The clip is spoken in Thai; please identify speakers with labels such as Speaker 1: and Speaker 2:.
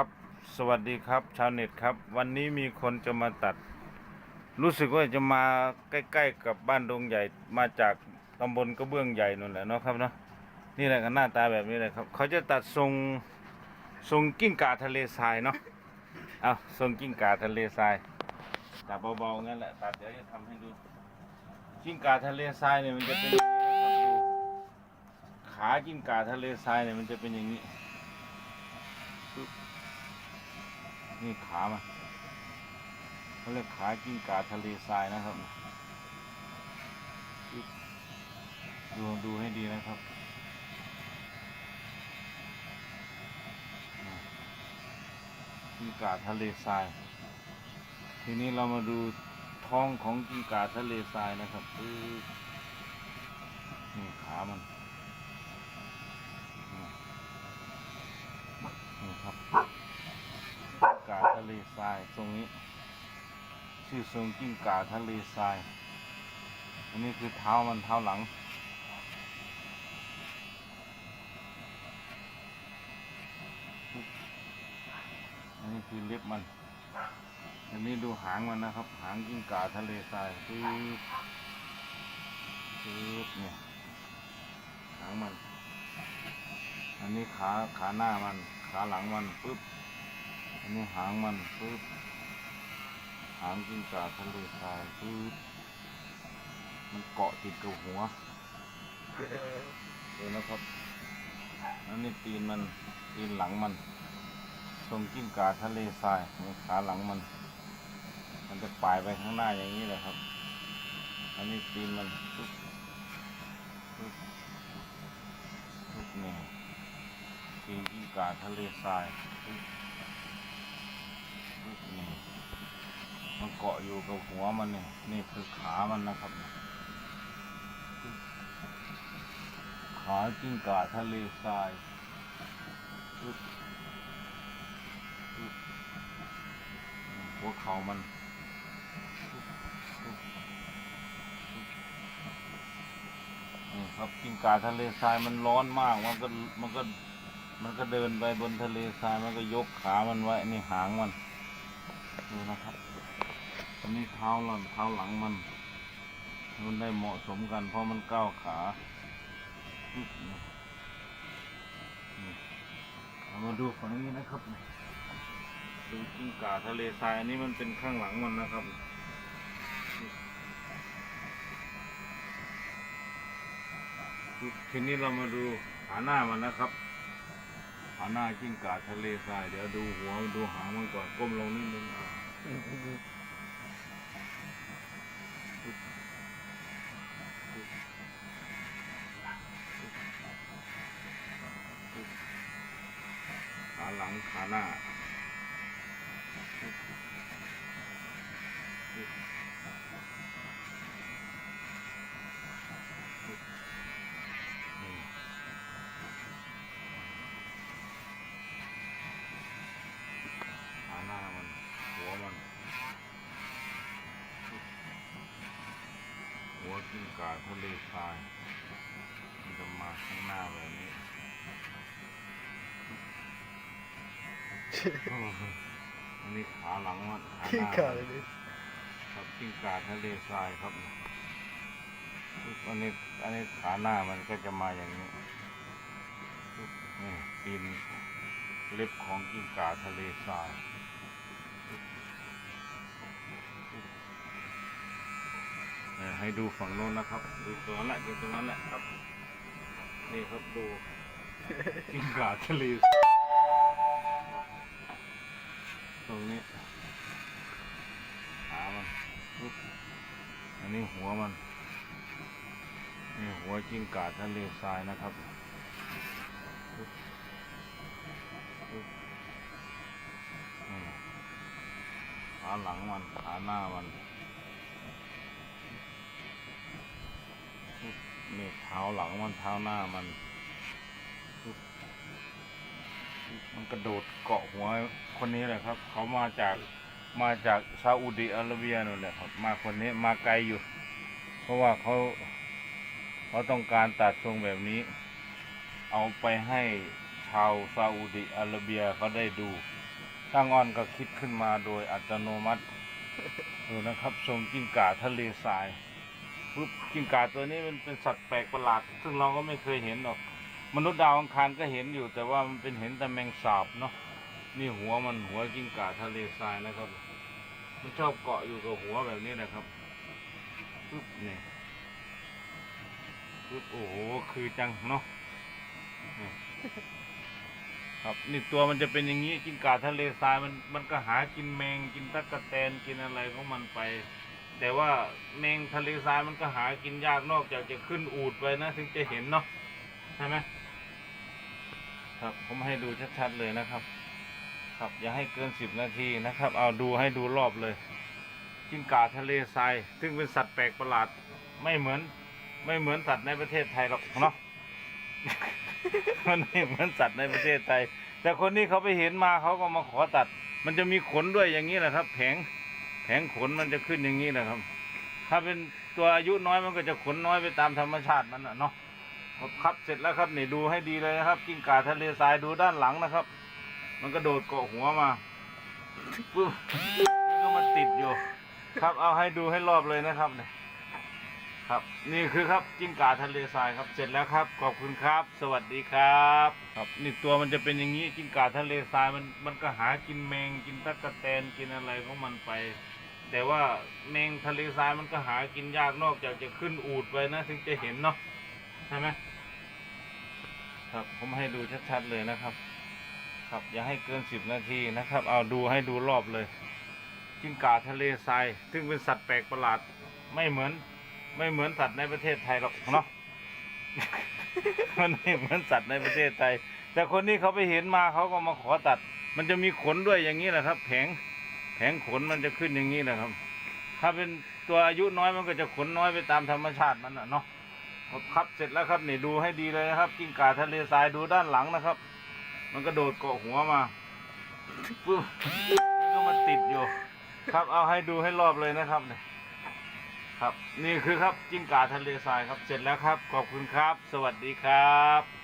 Speaker 1: ครับ สวัสดีครับ ชาวเน็ตครับ วันนี้มีคนจะมาตัด รู้สึกว่าจะมาใกล้ ๆ กับบ้านดงใหญ่มาจากตำบลกระเบื้องใหญ่นั่นแหละเนาะครับเนาะนี่แหละกันหน้าตาแบบนี้เลยครับ เขาจะตัดทรงทรงกิ้งก่าทะเลทรายเนาะเอาทรงกิ้งก่าทะเลทรายจับเบาๆงั้นแหละตัดเดี๋ยวจะทำให้ดูกิ้งก่าทะเลทรายเนี่ยมันจะเป็นอย่างนี้นะครับดูขากิ้งก่าทะเลทรายเนี่ยมันจะเป็นอย่างนี้ นี่ขามันเขาเรียกขากิ้งก่าทะเลทรายนะครับ ดูดูให้ดีนะครับกิ้งก่าทะเลทราย ทีนี้เรามาดูท้องของกิ้งก่าทะเลทรายนะครับนี่ขามันนี่ครับ กิ้งก่าทะเลทรายตรงนี้ ชื่อทรงกิ้งก่าทะเลทราย อันนี้คือเท้ามันเท้าหลัง อันนี้คือเล็บมัน อันนี้ดูหางมันนะครับ หางกิ้งก่าทะเลทรายปึ๊บปึ๊บเนี่ยหางมัน อันนี้ขาขาหน้ามัน ขาหลังมันปึ๊บ อันนี้หางมันปึ๊บหางกิ้งก่าทะเลทรายปึ๊บมันเกาะติดกับหัวเดี๋ยวนะครับอันนี้ตีนมันตีนหลังมันทรงกิ้งก่าทะเลทรายนี่ขาหลังมัน มันจะปลายไปข้างหน้าอย่างนี้เลยครับ อันนี้ตีนมันปึ๊บปึ๊บปึ๊บนี่ตีนกิ้งก่าทะเลทรายปึ๊บ นี่มันเกาะอยู่กับหัวมันนี่นี่คือขามันนะครับ ขากิ้งก่าทะเลทรายหัวเข่ามันนี่ครับกิ้งก่าทะเลทรายมันร้อนมากมันก็มันก็มันก็เดินไปบนทะเลทรายมันก็ยกขามันไว้นี่หางมัน ดูนะครับอันนี้เท้าหลังเท้าหลังมัน มันได้เหมาะสมกัน เพราะมันก้าวขาเอามาดูฝั่งนี้นะครับ ดูกิ้งก่าทะเลทรายอันนี้มันเป็นข้างหลังมันนะครับนี่ปึ๊บทีนี้เรามาดูขาหน้ามันนะครับขาหน้ากิ้งก่าทะเลทราย เดี๋ยวดูหัวดูหางมันก่อน ก้มลงนิดนึง ขาหลังขาหน้านี่ขาหน้ามัน หัวมัน หัวกิ้งก่าทะเลทรายมันจะมาข้างหน้าแบบนี้ อันนี้ขาหลังมันขาห
Speaker 2: ขี้
Speaker 1: น้า
Speaker 2: ขา
Speaker 1: มัน
Speaker 2: เลยดิ
Speaker 1: ครับกิ้งก่าทะเลทรายครับอันนี้อันนี้ขาหน้ามันก็จะมาอย่างนี้นี่ตีนเล็บของกิ้งก่าทะเลทรายเนี่ย ให้ดูฝั่งโน้นนะครับ ดูตรงนั้นแหละดูตรงนั้นแหละครับ นี่ครับดูกิ้งก่าทะเลตรงนี้ขามันปุ๊บอันนี้หัวมัน นี่หัวจิ้งก่าทะเลทรายนะครับขาหลังมัน ขาหน้ามันปุ๊บ นี่เท้าหลังมันเท้าหน้ามัน มันกระโดดเกาะหัวคนนี้แหละครับ เขามาจากมาจากซาอุดิอาระเบียนั่นแหละครับ มาคนนี้มาไกลอยู่ เพราะว่าเขาเขาต้องการตัดทรงแบบนี้ เอาไปให้ชาวซาอุดิอาระเบียเขาได้ดูตั้งออนก็คิดขึ้นมาโดยอัตโนมัติดูนะครับทรงกิ้งก่าทะเลทราย ปุ๊บกิ้งก่าตัวนี้มันเป็นสัตว์แปลกประหลาด ซึ่งเราก็ไม่เคยเห็นหรอก มนุษย์ดาวอังคารก็เห็นอยู่ แต่ว่ามันเป็นเห็นแต่แมงสาบเนาะนี่หัวมันหัวกิ้งก่าทะเลทรายนะครับ มันชอบเกาะอยู่กับหัวแบบนี้นะครับปุ๊บนี่ปุ๊บโอ้โหคือจังเนาะครับนี่ตัวมันจะเป็นอย่างนี้กิ้งก่าทะเลทรายมันมันก็หากินแมงกินตะกะแตนกินอะไรของมันไป แต่ว่าแมงทะเลทรายมันก็หากินยากนอกจากจะขึ้นอูดไปนะถึงจะเห็นเนาะใช่ไหมครับผมให้ดูชัดๆเลยนะครับ ครับอย่าให้เกินสิบนาทีนะครับ เอาดูให้ดูรอบเลยกิ้งก่าทะเลทราย ซึ่งเป็นสัตว์แปลกประหลาด ไม่เหมือน ไม่เหมือนสัตว์ในประเทศไทยหรอกเนาะมันไม่เหมือนสัตว์ในประเทศไทย แต่คนนี้เขาไปเห็นมาเขาก็มาขอตัด มันจะมีขนด้วยอย่างนี้แหละครับ แผง แผงขนมันจะขึ้นอย่างนี้แหละครับ ถ้าเป็นตัวอายุน้อยมันก็จะขนน้อยไปตามธรรมชาติมันนะเนาะครับเสร็จแล้วครับนี่ดูให้ดีเลยนะครับ กิ้งก่าทะเลทรายดูด้านหลังนะครับ มันกระโดดเกาะหัวมาปึ๊บแล้วก็มันติดอยู่ ครับเอาให้ดูให้รอบเลยนะครับเนี่ย ครับ นี่คือครับกิ้งก่าทะเลทรายครับ เสร็จแล้วครับ ขอบคุณครับ สวัสดีครับ ครับนี่ตัวมันจะเป็นอย่างนี้กิ้งก่าทะเลทรายมันมันก็หากินแมงกินตะกะแตนกินอะไรของมันไป แต่ว่าแมงทะเลทรายมันก็หากินยากนอกจากจะขึ้นอูดไปนะถึงจะเห็นเนาะใช่ไหมครับผมให้ดูชัดๆเลยนะครับ ครับอย่าให้เกินสิบนาทีนะครับ เอาดูให้ดูรอบเลยกิ้งก่าทะเลทราย ซึ่งเป็นสัตว์แปลกประหลาดไม่เหมือน ไม่เหมือนสัตว์ในประเทศไทยหรอกเนาะ มันไม่เหมือนสัตว์ในประเทศไทย แต่คนนี้เขาไปเห็นมาเขาก็มาขอตัด มันจะมีขนด้วยอย่างนี้แหละครับ แผงแผงขนมันจะขึ้นอย่างนี้แหละครับ ถ้าเป็นตัวอายุน้อยมันก็จะขนน้อยไปตามธรรมชาติมันน่ะเนาะครับครับเสร็จแล้วครับนี่ดูให้ดีเลยนะครับกิ้งก่าทะเลทรายดูด้านหลังนะครับ มันกระโดดเกาะหัวมาปึ๊บแล้วก็มันติดอยู่ ครับเอาให้ดูให้รอบเลยนะครับเนี่ย ครับ นี่คือครับจิ้งก่าทะเลทรายครับ เสร็จแล้วครับ ขอบคุณครับ สวัสดีครับ